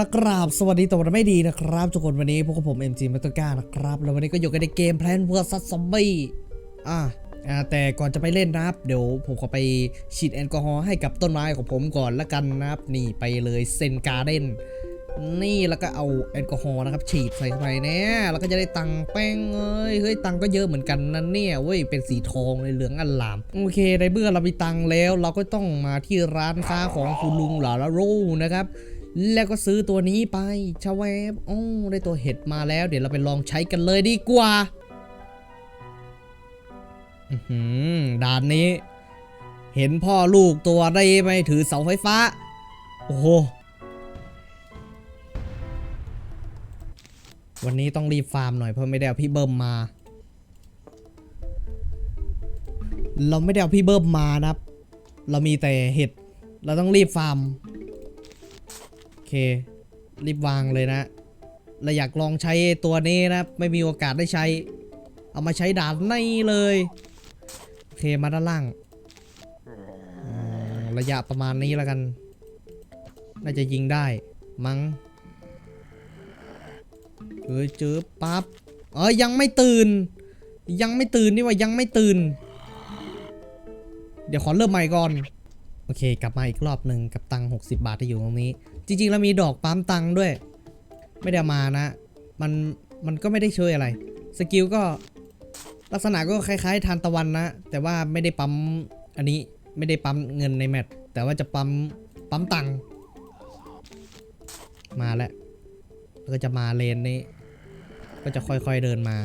ละครับสวัสดีตวันไม่ดีนะครับ ทุกคนวันนี้พวกผมเอ็มจีมาตก้านะครับ แล้ววันนี้ก็อยู่กันในเกมแพลนเวอร์ซัสซอมบี้อะอ่าแต่ก่อนจะไปเล่นนะครับ เดี๋ยวผมขอไปฉีดแอลกอฮอล์ให้กับต้นไม้ของผมก่อนละกันนะครับ นี่ไปเลยเซนการ์เด้นนี่แล้วก็เอาแอลกอฮอล์นะครับฉีดใส่เข้าไปเนี่ยแล้วก็จะได้ตังแป้งเอ้ยเฮ้ยตังก็เยอะเหมือนกันนะเนี่ยเว้ยเป็นสีทองเลยเหลืองอลามโอเคในเมื่อเรามีตังแล้ว เราก็ต้องมาที่ร้านค้าของคุณลุงหลาละโรนะครับ แล้วก็ซื้อตัวนี้ไปชาเวฟโอ้ได้ตัวเห็ดมาแล้ว เดี๋ยวเราไปลองใช้กันเลยดีกว่าอื้อหือด่านนี้ เห็นพ่อลูกตัวได้ไหมถือเสาไฟฟ้า โอ้โห วันนี้ต้องรีบฟาร์มหน่อยเพราะไม่ได้เอาพี่เบิ้มมา เราไม่ได้เอาพี่เบิ้มมานะครับเรามีแต่เห็ด เราต้องรีบฟาร์ม เครีบวางเลยนะเราอยากลองใช้ตัวนี้นะไม่มีโอกาสได้ใช้ เอามาใช้ด่านในเลยโอเคมาด้านล่างระยะประมาณนี้แล้วกัน น่าจะยิงได้ มั้งเฮ้ยเจอปั๊บเอ้ยยังไม่ตื่น ยังไม่ตื่นนี่ว่ายังไม่ตื่น เดี๋ยวขอเริ่มใหม่ก่อน โอเค กลับมาอีกรอบหนึ่งกับตังค์60 บาทที่อยู่ตรงนี้ จริงๆแล้วมีดอกปั๊มตังด้วย ไม่ได้มานะ มัน มันก็ไม่ได้ช่วยอะไร สกิลก็ลักษณะก็คล้ายๆทานตะวันนะ แต่ว่าไม่ได้ปั๊มอันนี้ไม่ได้ปั๊มเงินในแมตช์แต่ว่าจะปั๊มปั๊มตังมาแล้วแล้วก็จะมาเลนนี้ ก็จะค่อยๆเดินมา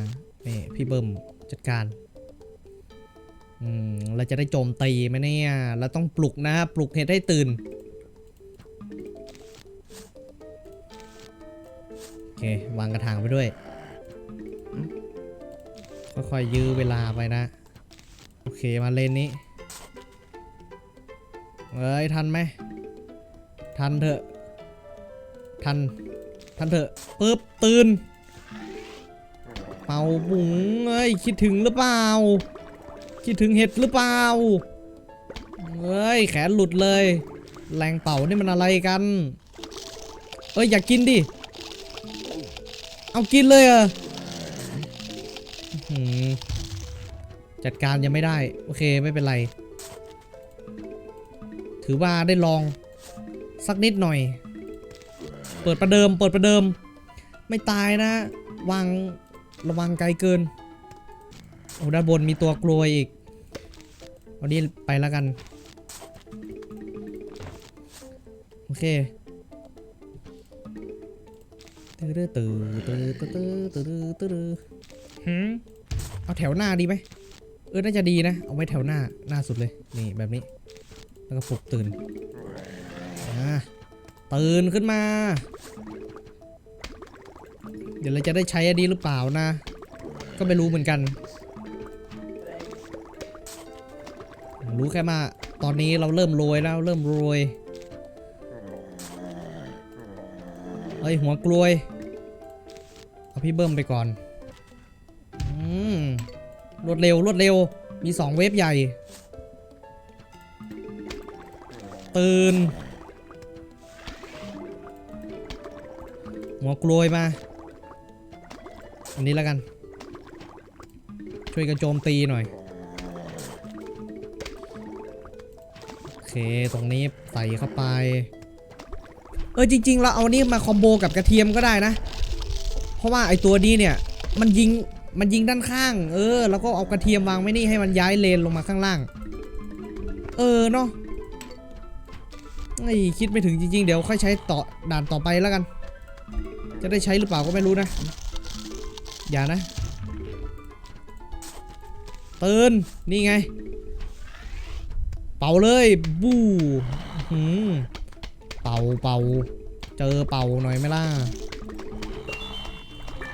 นี่พี่เบิ้มจัดการอืมเราจะได้โจมตีไหมเนี่ยเราต้องปลุกนะปลุกเห็ดให้ตื่น เควางกระถางไปด้วย ค่อยๆยื้อเวลาไปนะ โอเคมาเลนนี้ เอ้ย ทันไหม ทันเถอะ ทัน ทันเถอะปึ๊บ ตื่น เป่าบุ๋งเอ้ย คิดถึงหรือเปล่า คิดถึงเห็ดหรือเปล่าเฮ้ย แขนหลุดเลย แรงเป่านี่มันอะไรกัน เอ้ย อยากกินดิ เอากินเลยออื้อหือจัดการยังไม่ได้ โอเคไม่เป็นไร ถือว่าได้ลอง สักนิดหน่อย เปิดประเดิม เปิดประเดิม ไม่ตายนะวางระวังไกลเกินโอ้ด้านบนมีตัวกลวยอีกวันนี้ไปแล้วกัน โอเค ตื้อตื้อตื้อตื้อตื้อตื้อตื้อหืเอาแถวหน้าดีไหมเออน่าจะดีนะ เอาไว้แถวหน้าหน้าสุดเลย นี่แบบนี้ แล้วก็ปลุกตื่นอ่าตื่นขึ้นมา เดี๋ยวเราจะได้ใช้อันนี้หรือเปล่านะ ก็ไม่รู้เหมือนกัน รู้แค่มาตอนนี้เราเริ่มรวยแล้วเริ่มรวย เฮ้ยหัวกลวย เอาพี่เบิ้มไปก่อน อืมรวดเร็วรวดเร็ว มีสองเวฟใหญ่ ตื่น หัวกลวยมา อันนี้แล้วกัน ช่วยกันโจมตีหน่อย โอเค ตรงนี้ใส่เข้าไป เออจริง ๆ เราเอานี่มาคอมโบกับกระเทียมก็ได้นะ เพราะว่าไอตัวนี้เนี่ย มันยิงมันยิงด้านข้าง เออ แล้วก็เอากระเทียมวางไว้นี่ให้มันย้ายเลนลงมาข้างล่าง เออเนาะไอคิดไม่ถึงจริง ๆ เดี๋ยวค่อยใช้ต่อด่านต่อไปแล้วกัน จะได้ใช้หรือเปล่าก็ไม่รู้นะ อย่านะตื่นนี่ไง เป่าเลย บูหืม เป่าเป่าเจอเป่าหน่อยไหมล่ะ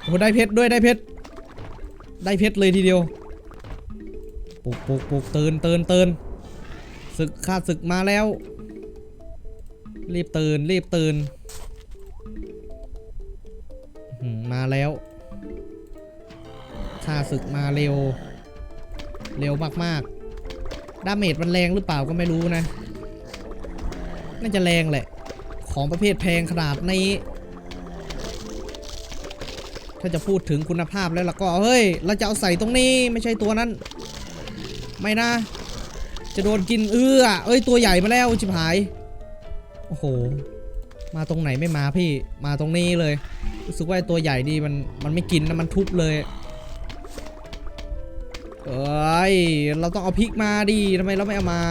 โอ้ได้เพชรด้วยได้เพชรได้เพชรเลยทีเดียวปลุกปลุกปลุกตื่นตื่นตื่นศึกข้าศึกมาแล้ว รีบตื่นรีบตื่นมาแล้วข้าศึกมาเร็ว เร็วมากๆดาเมจมันแรงหรือเปล่าก็ไม่รู้นะ น่าจะแรงแหละ ของประเภทแพงขนาดนี้ ถ้าจะพูดถึงคุณภาพแล้วล่ะก็เฮ้ย เราจะเอาใส่ตรงนี้ไม่ใช่ตัวนั้น ไม่นะ จะโดนกินเอื้อ เอ้ยตัวใหญ่มาแล้วชิบหาย โอ้โห มาตรงไหนไม่มาพี่ มาตรงนี้เลย รู้สึกว่าไอตัวใหญ่ดีมันมันไม่กินนะมันทุบเลยเอ้ย เราต้องเอาพริกมาดิทำไมเราไม่เอามา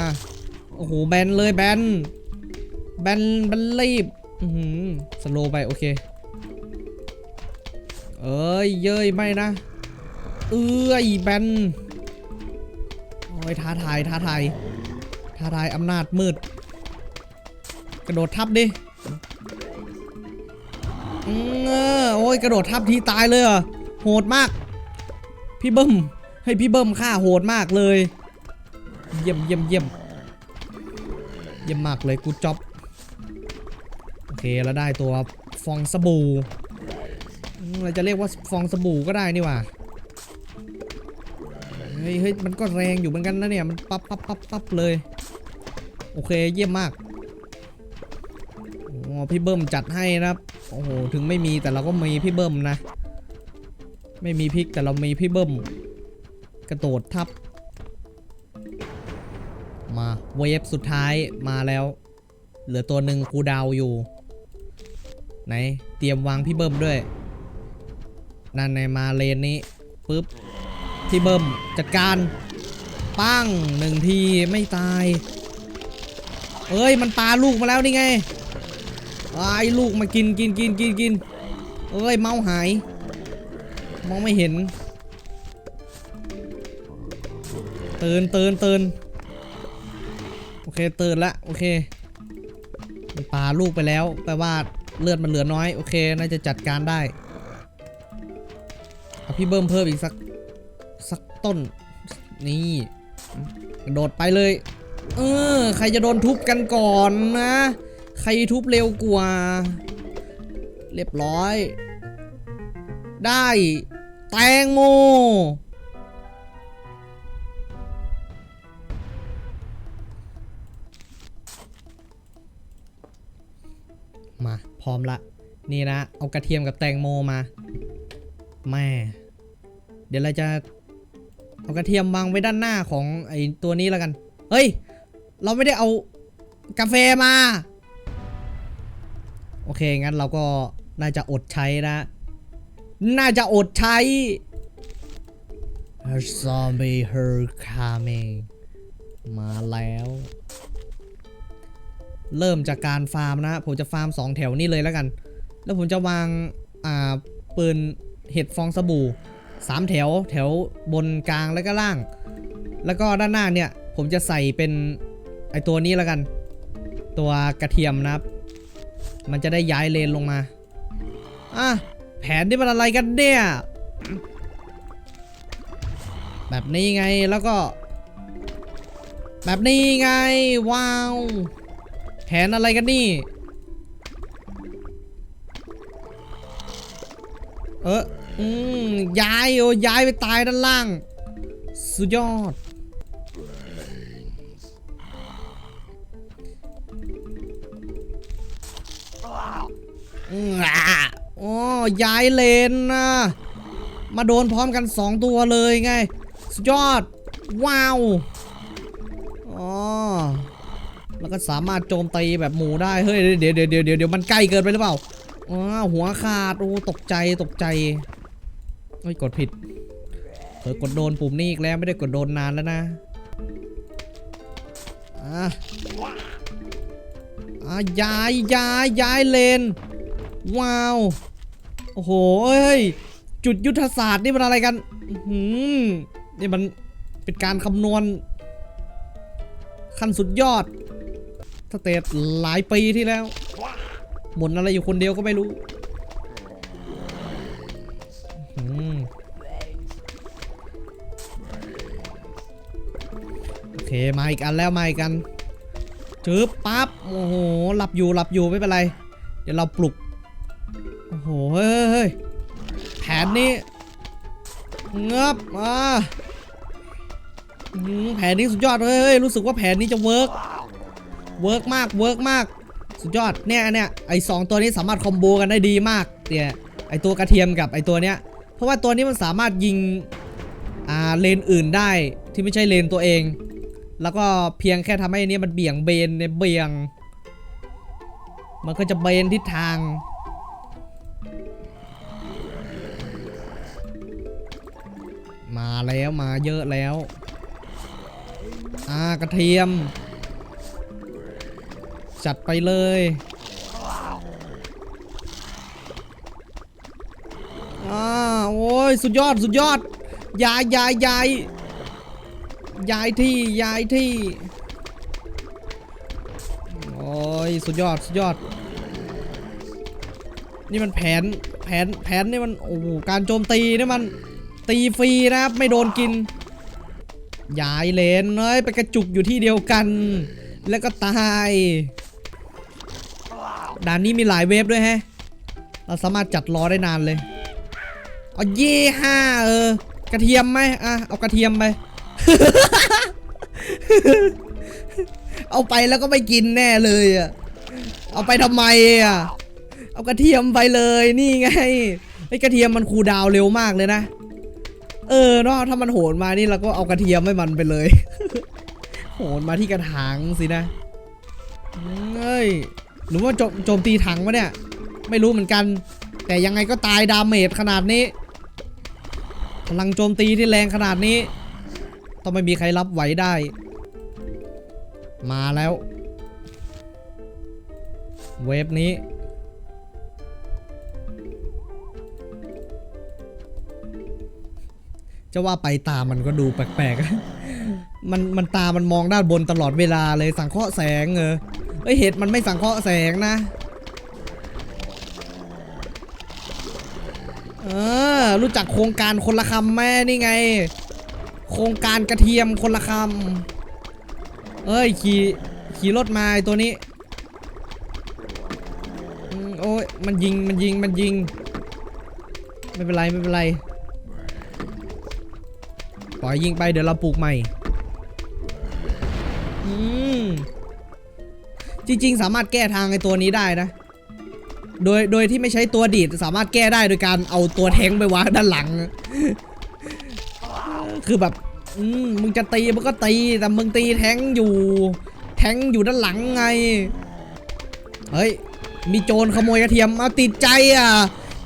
โอ้โห แบนเลยแบน แบนแบนรีบอือหือสโลไป โอเค เอ้ย เย้ย ไม่นะ เอ้ย แบน โอ้ย ท้าทาย ท้าทาย ท้าทายอำนาจมืด กระโดดทับดิเออโอ้ย กระโดดทับทีตายเลยเหรอ โหดมาก พี่เบิ้ม ให้พี่เบิ้มฆ่าโหดมากเลย เยี่ยมเยี่ยมเยี่ยมเยี่ยมมากเลย กูจ็อบ เคแล้วได้ตัวฟองสบู่เราจะเรียกว่าฟองสบู่ก็ได้นี่ว่าเฮ้ยเฮ้ยมันก็แรงอยู่เหมือนกันนะเนี่ย มันปั๊บปั๊บปั๊บปั๊บเลย โอเคเยี่ยมมากโอ้พี่เบิ้มจัดให้นะครับ โอ้โห ถึงไม่มีแต่เราก็มีพี่เบิ้มนะ ไม่มีพริกแต่เรามีพี่เบิ้ม กระโดดทับ มาเวฟสุดท้ายมาแล้ว เหลือตัวหนึ่งกูดาวอยู่ ไหนเตรียมวางพี่เบิ้มด้วยนั่นในมาเลนนี้ปุ๊บพี่เบิ้มจัดการปั้งหนึ่งทีไม่ตาย เอ้ยมันปลาลูกมาแล้วนี่ไงไอ้าลูกมากินกินกินกินกินเอ้ยเมาหาย มองไม่เห็นตื่นตื่นตื่นโอเคตื่นละโอเคมันปลาลูกไปแล้วแปลว่า เลือดมันเหลือน้อย โอเค น่าจะจัดการได้เอาพี่เบิ้มเพิ่มอีกสัก สักต้น นี่กระโดดไปเลย เออ ใครจะโดนทุบกันก่อนนะ ใครทุบเร็วกว่า เรียบร้อย ได้ แตงโม พร้อมละ นี่นะ เอากระเทียมกับแตงโมมาแม่เดี๋ยวเราจะเอากระเทียมวางไว้ด้านหน้าของไอตัวนี้แล้วกัน เฮ้ย เราไม่ได้เอากาแฟมา โอเค งั้นเราก็น่าจะอดใช้นะ น่าจะอดใช้ Zombie her coming มาแล้ว เริ่มจากการฟาร์มนะผมจะฟาร์ม 2 แถวนี้เลยแล้วกัน แล้วผมจะวางอ่าปืนเห็ดฟองสบู่ 3 แถวแถวบนกลางแล้วก็ล่าง แล้วก็ด้านหน้าเนี่ยผมจะใส่เป็นไอตัวนี้แล้วกัน ตัวกระเทียมนะครับ มันจะได้ย้ายเลนลงมาอะแผนที่มันอะไรกันเนี่ยแบบนี้ไงแล้วก็ แบบนี้ไง ว้าว นอะไรกันนี่ เอออืมย้ายโอ้ย้ายไปตายด้านล่าง สุดยอดอืมอะโอ้ย้ายเลนนะมาโดนพร้อมกัน 2 ตัวเลยไง สุดยอด ว้าว อ๋อ แล้วก็สามารถโจมตีแบบหมูได้ เฮ้ยเดี๋ยวเดี๋ยวเดี๋ยวเดี๋ยวมันใกล้เกินไปหรือเปล่าอ๋อหัวขาดโอ้ตกใจตกใจเฮ้ยกดผิดเออกดโดนปุ่มนี้อีกแล้วไม่ได้กดโดนนานแล้วนะอะอะย้ายย้ายย้ายเลน ว้าว โอ้โหเฮ้ยจุดยุทธศาสตร์นี่มันอะไรกันหืมนี่มันเป็นการคำนวณขั้นสุดยอด สเตตหลายปีที่แล้วหมุนอะไรอยู่คนเดียวก็ไม่รู้โอเคมาอีกอันแล้วมาอีกอันจืบปั๊บโอ้โหหลับอยู่หลับอยู่ไม่เป็นไร เดี๋ยวเราปลุกโอ้โหเฮ้ยแผนนี้เงบมาอื้อหือแผนนี้สุดยอดเลยรู้สึกว่าแผนนี้จะเวิร์ก เวิร์กมากเวิร์กมาก สุดยอดเนี่ยเนี่ยไอสองตัวนี้สามารถคอมโบกันได้ดีมากเนี่ยไอตัวกระเทียมกับไอตัวเนี้ยเพราะว่าตัวนี้มันสามารถยิงอ่าเลนอื่นได้ที่ไม่ใช่เลนตัวเอง แล้วก็เพียงแค่ทำให้อันนี้มันเบี่ยงเบนเนี่ยเบี่ยง มันก็จะเบนทิศทางมาแล้วมาเยอะแล้ว อ่ากระเทียม จัดไปเลย อ่า โอ้ย สุดยอด สุดยอด ยายยายยายยายที่ ยายที่ โอ้ย สุดยอด สุดยอด นี่มันแผน แผน แผนนี่มัน โอ้โหการโจมตีนี่มัน ตีฟรีนะครับ ไม่โดนกินยายเลนเอ้ยไปกระจุกอยู่ที่เดียวกัน แล้วก็ตาย ด่านนี้มีหลายเวฟด้วยแฮะ เราสามารถจัดรอได้นานเลย เอาเย่ห้าเออ กระเทียมไหมอะ เอากระเทียมไป เอาไปแล้วก็ไม่กินแน่เลยอะ เอาไปทำไมอะ เอากระเทียมไปเลยนี่ไง ไอ้กระเทียมมันคูลดาวน์เร็วมากเลยนะ เออเนาะถ้ามันโหนมานี่เราก็เอากระเทียมให้มันไปเลย โหนมาที่กระถางสินะเอ้ย หรือว่าโจมโจมตีถังวะเนี่ย ไม่รู้เหมือนกัน แต่ยังไงก็ตายดาเมจขนาดนี้พลังโจมตีที่แรงขนาดนี้ ต้องไม่มีใครรับไหวได้ มาแล้ว เวฟนี้จะว่าไปตามันก็ดูแปลกๆ มันมันตามันมองด้านบนตลอดเวลาเลยสังเคราะห์แสงเออ เอ้ยเห็ดมันไม่สังเคราะห์แสงนะ เออ รู้จักโครงการคนละคำแม่นี่ไง โครงการกระเทียมคนละคำเอ้ยขี่ขี่รถมาตัวนี้โอ้ยมันยิงมันยิงมันยิง ไม่เป็นไรไม่เป็นไรปล่อยยิงไปเดี๋ยวเราปลูกใหม่ อืม จริง ๆ สามารถแก้ทางไอ้ตัวนี้ได้นะ โดยโดยที่ไม่ใช้ตัวดีดสามารถแก้ได้โดยการเอาตัวแทงไปวางด้านหลัง คือแบบมมึงจะตีมึงก็ตีแต่มึงตีแทงอยู่ แทงอยู่ด้านหลังไง เฮ้ย มีโจรขโมยกระเทียมเอาติดใจอะ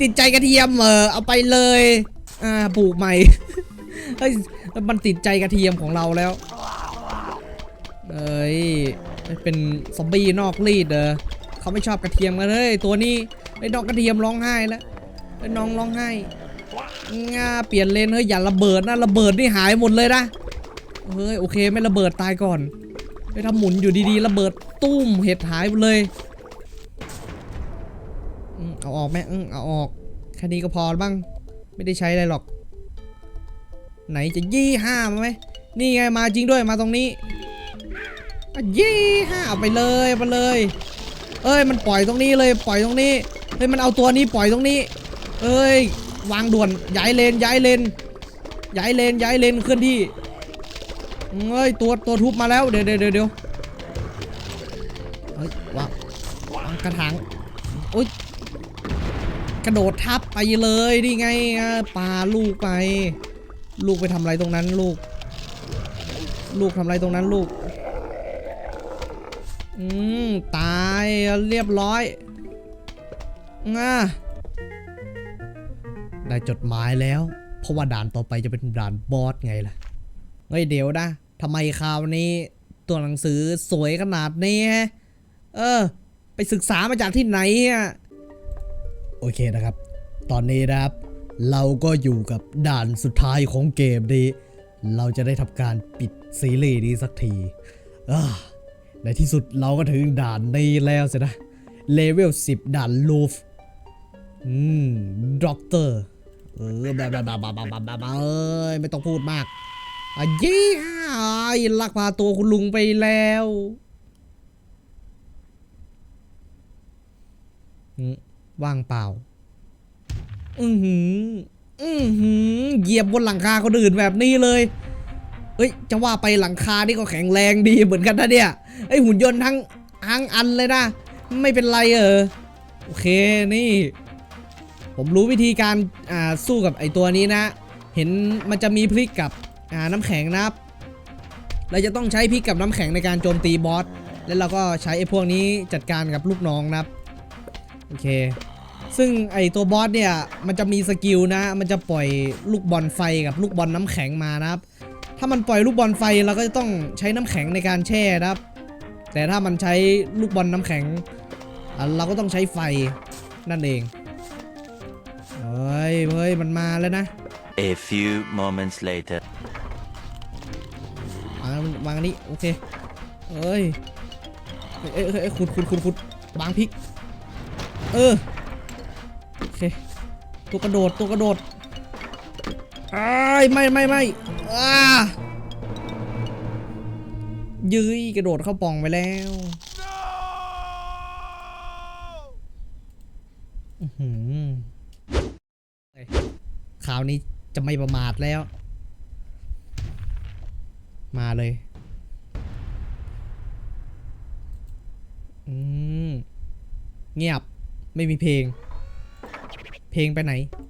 ติดใจกระเทียมเออเอาไปเลย อ่าปลูกใหม่เฮ้ยมันติดใจกระเทียมของเราแล้วเอ้ย เป็นซอมบี้นอกรีดเออเขาไม่ชอบกระเทียมกันเลยตัวนี้ไอ้น้องกระเทียมร้องไห้แล้วไอ้น้องร้องไห้งาเปลี่ยนเลนเฮ้ยอย่าระเบิดนะระเบิดนี่หายหมดเลยนะเฮ้ยโอเคไม่ระเบิดตายก่อนไปทำหมุนอยู่ดีๆระเบิดตุ้มเห็ดหายหมดเลยเอาออกไหมอืมเอาออกแค่นี้ก็พอบ้าง ไม่ได้ใช้อะไรหรอก ไหนจะยี่ห้ามาไหมนี่ไงมาจริงด้วยมาตรงนี้ ยี่ห้าไปเลยเอาไปเลย เอ้ยมันปล่อยตรงนี้เลยปล่อยตรงนี้เฮ้ยมันเอาตัวนี้ปล่อยตรงนี้ เอ้ยวางด่วนย้ายเลนย้ายเลนย้ายเลนย้ายเลนเคลื่อนที่เอ้ยตัวตัวทุบมาแล้วเดี๋ยวเดี๋ยวเดี๋ยวเฮ้ยวางวางกระถางโอ๊ยกระโดดทับไปเลยนี่ไงอะปาลูกไป ลูกไปทำอะไรตรงนั้นลูก ลูกทำอะไรตรงนั้นลูก อืม ตายเรียบร้อยง่าได้จดหมายแล้ว เพราะว่าด่านต่อไปจะเป็นด่านบอสไงล่ะ เฮ้ยเดี๋ยวนะทำไมคราวนี้ตัวหนังสือสวยขนาดนี้ฮะ เออ ไปศึกษามาจากที่ไหนอะ โอเคนะครับ ตอนนี้นะครับ เราก็อยู่กับด่านสุดท้ายของเกมนี้ เราจะได้ทำการปิดซีรีส์นี้สักทีอ่า ในที่สุดเราก็ถึงด่านนี้แล้วสินะ เลเวล 10 ด่านลูฟ อืมด็อกเตอร์เออแบบแบบแบบแบบแบบเอ้ยไม่ต้องพูดมากอะยี่ห้าลักพาตัวคุณลุงไปแล้วว่างเปล่า อือหือ อือหือ เหยียบบนหลังคาคนอื่นแบบนี้เลย เอ้ย จะว่าไปหลังคานี่ก็แข็งแรงดีเหมือนกันนะเนี่ยไอหุ่นยนต์ทั้งทั้งอันเลยนะ ไม่เป็นไรเออโอเคนี่ ผมรู้วิธีการอ่าสู้กับไอตัวนี้นะ เห็นมันจะมีพลิกกับอ่าน้ำแข็งนะครับเราจะต้องใช้พลิกกับน้ำแข็งในการโจมตีบอสแล้วเราก็ใช้ไอ้พวกนี้จัดการกับลูกน้องนะครับโอเค ซึ่งไอตัวบอสเนี่ยมันจะมีสกิลนะ มันจะปล่อยลูกบอลไฟกับลูกบอลน้ำแข็งมานะครับ ถ้ามันปล่อยลูกบอลไฟเราก็จะต้องใช้น้ำแข็งในการแช่นะครับ แต่ถ้ามันใช้ลูกบอลน้ำแข็งอะเราก็ต้องใช้ไฟนั่นเองเฮ้ยเฮ้ยมันมาแล้วนะ A few moments later. วางวางอันนี้โอเคเอ้ยเอ้ยเอ้ยเอ้ยขุดขุดขุดขุดวางพริก เออ โอเค ตัวกระโดดตัวกระโดด อ้ายไม่ไม่ไม่อ้ายื้ยกระโดดเข้าปล่องไปแล้วอื้อหือเอ้ยคราวนี้จะไม่ประมาทแล้ว มาเลย อืม เงียบ ไม่มีเพลง เพลงไปไหนโอ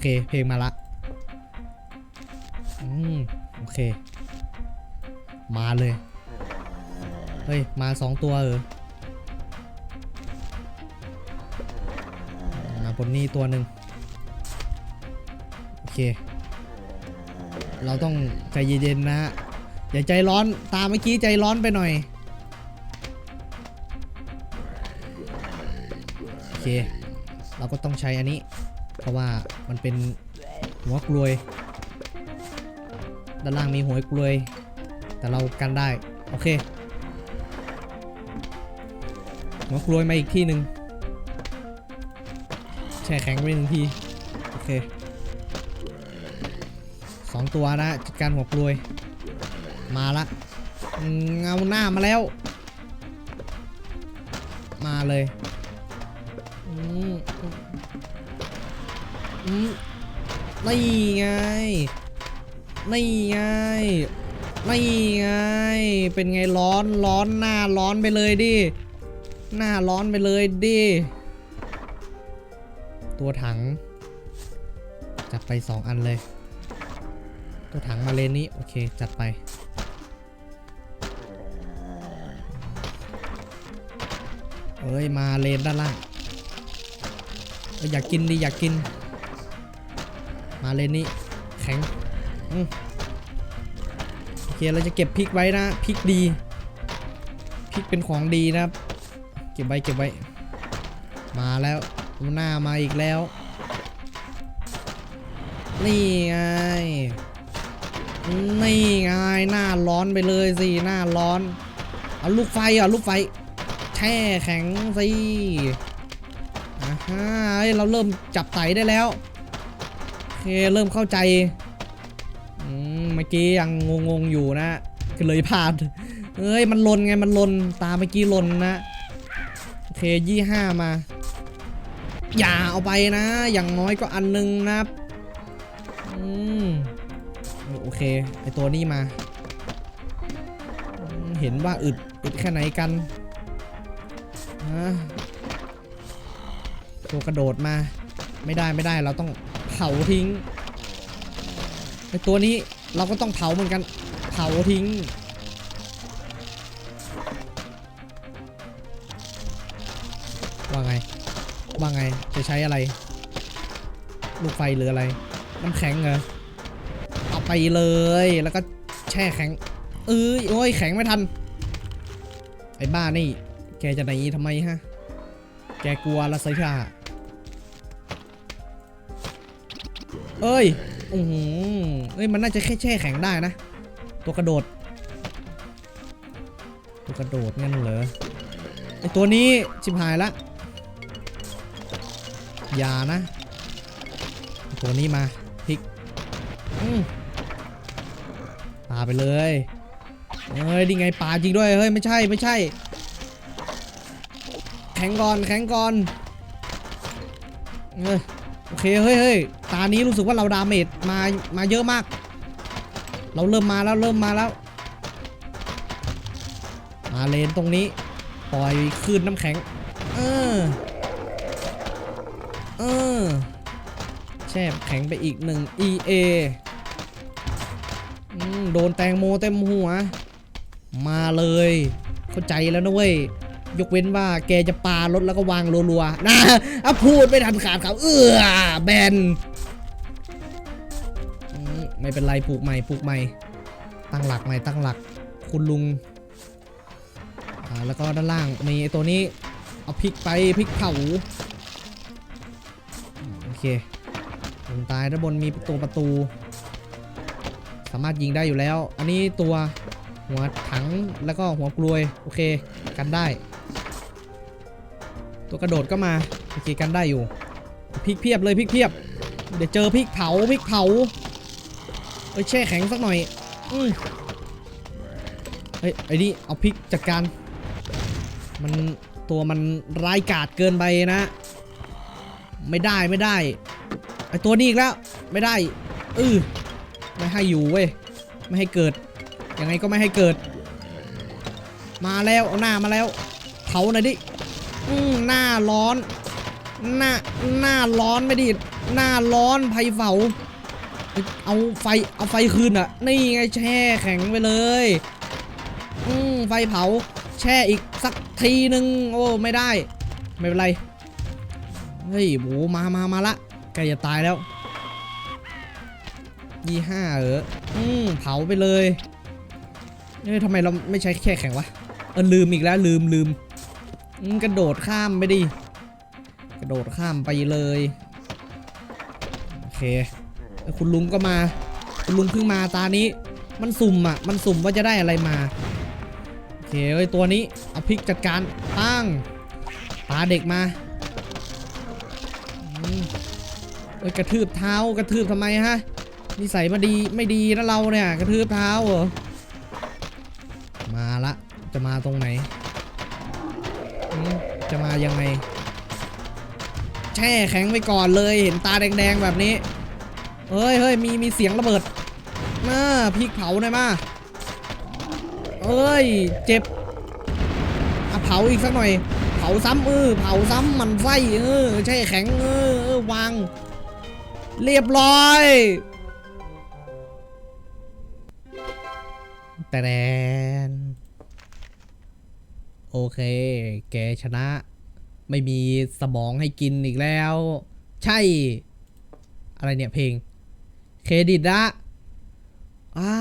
เค เพลงมาละอืมโอเค มาเลย เฮ้ย มาสองตัวเออมาบนนี้ตัวหนึ่งโอเค เราต้องใจเย็นๆนะฮะอย่าใจร้อนตาเมื่อกี้ใจร้อนไปหน่อย โอเค เราก็ต้องใช้อันนี้ เพราะว่ามันเป็นหัวกลวย ด้านล่างมีหัวกลวย แต่เรากันได้ โอเค หัวกลวยมาอีกที่หนึ่งแช่แข็งไปหนึ่งที โอเคสองตัวนะจัดการหัวกลวย มาละเงาหน้ามาแล้ว มาเลย นี่ไง นี่ไง นี่ไง เป็นไงร้อนร้อนหน้าร้อนไปเลยดิ หน้าร้อนไปเลยดิ ตัวถัง จับไปสองอันเลย ตัวถังมาเลนนี้ โอเค จัดไปเอ้ย มาเลนด้านล่างอยอยากกินดิอยากกิน มาเลนนี้แข็งโอเคเราจะเก็บพริกไว้นะพริกดีพริกเป็นของดีนะครับ เก็บไว้เก็บไว้ มาแล้วหน้ามาอีกแล้ว นี่ไงนี่ไงหน้าร้อนไปเลยสิหน้าร้อน เอาลูกไฟอะลูกไฟ แช่แข็งสิอ่าฮะเราเริ่มจับไตได้แล้ว เคเริ่มเข้าใจอืมเมื่อกี้ยังงงๆอยู่นะก็เลยพลาดเอ้ยมันลนไงมันลนตาเมื่อกี้ลนนะโอเคยี่ห้ามา อย่าเอาไปนะ อย่างน้อยก็อันนึงนะอืมโอเคไอตัวนี้มา เห็นว่าอึดอึดแค่ไหนกันฮะตัวกระโดดมา ไม่ได้ไม่ได้เราต้อง เผาทิ้งไอตัวนี้เราก็ต้องเผาเหมือนกัน เผาทิ้ง ว่าไง ว่าไง จะใช้อะไร ลูกไฟหรืออะไร น้ำแข็งเหรอ เอาไปเลย แล้วก็แช่แข็ง เอ้ย โอ้ย แข็งไม่ทัน ไอ้บ้านี่ แกจะไหนทำไมฮะ แกกลัวละไซชา เอ้ยอือหือเอ้ย มันน่าจะแค่แช่แข็งได้นะ ตัวกระโดด ตัวกระโดดงั้นเหรอ ไอตัวนี้ชิบหายละ อย่านะ ตัวนี้มาพลิกปาไปเลย เฮ้ยดีไงปาจริงด้วย เฮ้ย ไม่ใช่ไม่ใช่ แข็งก่อนแข็งก่อนเออ โอเคเฮ้ยเฮ้ยตานี้รู้สึกว่าเราดาเมจมามาเยอะมาก เราเริ่มมาแล้วเริ่มมาแล้ว มาเลนตรงนี้ปล่อยคลื่นน้ำแข็ง เออเออแช่แข็งไปอีกหนึ่ง EA อืมโดนแตงโมเต็มหัว มาเลย เข้าใจแล้วนะเว้ย ยกเว้นว่าแกจะปารถแล้วก็วางรัวๆนะอะพูดไม่ทันขาดคำเอื้อแบนไม่เป็นไรปลูกใหม่ปลูกใหม่ ตั้งหลักใหม่ตั้งหลัก คุณลุงอ่าแล้วก็ด้านล่างมีตัวนี้เอาพริกไปพริกเผาโอเคตรงตายด้านบนมีประตัวประตู สามารถยิงได้อยู่แล้ว อันนี้ตัวหัวถังแล้วก็หัวกลวย โอเค กันได้ ตัวกระโดดก็มาโอเคกันได้อยู่พริกเพียบเลยพริกเพียบ เดี๋ยวเจอพริกเผาพริกเผาเอ้ยแช่แข็งสักหน่อยอืมเฮ้ยไอ้นี่เอาพริกจัดการ มันตัวมันร้ายกาจเกินไปนะ ไม่ได้ไม่ได้ไอตัวนี้อีกแล้ว ไม่ได้อือไม่ให้อยู่เว้ยไม่ให้เกิดยังไงก็ไม่ให้เกิด มาแล้วเอาหน้ามาแล้วเผาหน่อยดิ อืมหน้าร้อน หน้าหน้าร้อนไม่ดิหน้าร้อนไฟเผาเอาไฟเอาไฟคืนอะ นี่ไงแช่แข็งไปเลย อืมไฟเผา แช่อีกสักทีหนึ่งโอ้ไม่ได้ ไม่เป็นไร เฮ้ยหมูมามามาละใกล้จะตายแล้วยี่ห้าเอออืมเผาไปเลยเอ้ยทำไมเราไม่ใช้แค่แข็งวะเออลืมอีกแล้วลืมลืม กระโดดข้ามไปดิ กระโดดข้ามไปเลย โอเค คุณลุงก็มา คุณลุงเพิ่งมาตานี้ มันสุ่มอะ มันสุ่มว่าจะได้อะไรมา โอเคเอ้ยตัวนี้เอาพริกจัดการตั้งปาเด็กมาเอ้ยกระทืบเท้ากระทืบทำไมฮะนิสัยมาดีไม่ดีนะเราเนี่ย กระทืบเท้าเหรอ มาละ จะมาตรงไหน จะมายังไง แช่แข็งไปก่อนเลยเห็นตาแดงๆแบบนี้เฮ้ยเฮ้ยมีมีเสียงระเบิดมาพริกเผาหน่อยมาเอ้ยเจ็บอะเผาอีกสักหน่อย เผาซ้ำเออเผาซ้ำมันไส้เออใช่แข็งเออเออวาง เรียบร้อยแต่แดน โอเค แกชนะ ไม่มีสมองให้กินอีกแล้ว ใช่ อะไรเนี่ยเพลง เครดิตละอ่า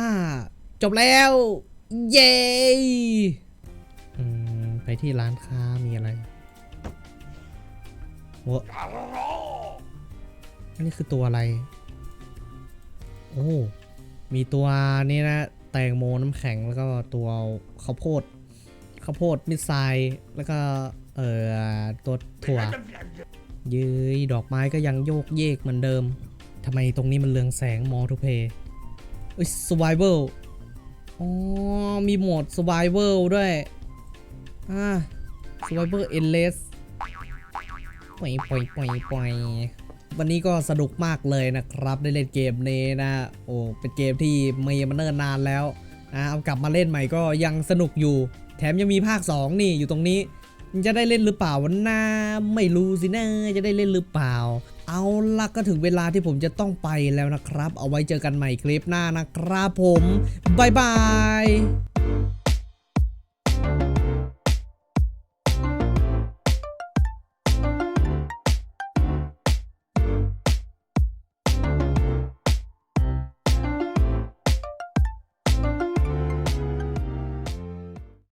จบแล้ว เย้ไปที่ร้านค้ามีอะไรวะอันนี้คือตัวอะไร โอ้ มีตัวนี้นะ แตงโมน้ำแข็งแล้วก็ตัวข้าวโพด ข้าวโพดมิสไซล์แล้วก็เอ่อตัวถั่วย้ยดอกไม้ก็ยังโยกเยกเหมือนเดิมทำไมตรงนี้มันเรืองแสงมอทูเพย์เอ้ย survival อ๋อ มีโหมด survival ด้วย อ่า survival endless ปล่อยปล่อยปล่อยปล่อยวันนี้ก็สนุกมากเลยนะครับ ได้เล่นเกมนี้นะ โอ้ เป็นเกมที่มีมาเนิ่นนานแล้วนะเอากลับมาเล่นใหม่ก็ยังสนุกอยู่ แถมยังมีภาค 2 นี่อยู่ตรงนี้ จะได้เล่นหรือเปล่าวันหน้าไม่รู้สินะจะได้เล่นหรือเปล่า เอาล่ะก็ถึงเวลาที่ผมจะต้องไปแล้วนะครับ เอาไว้เจอกันใหม่คลิปหน้านะครับผมบายบาย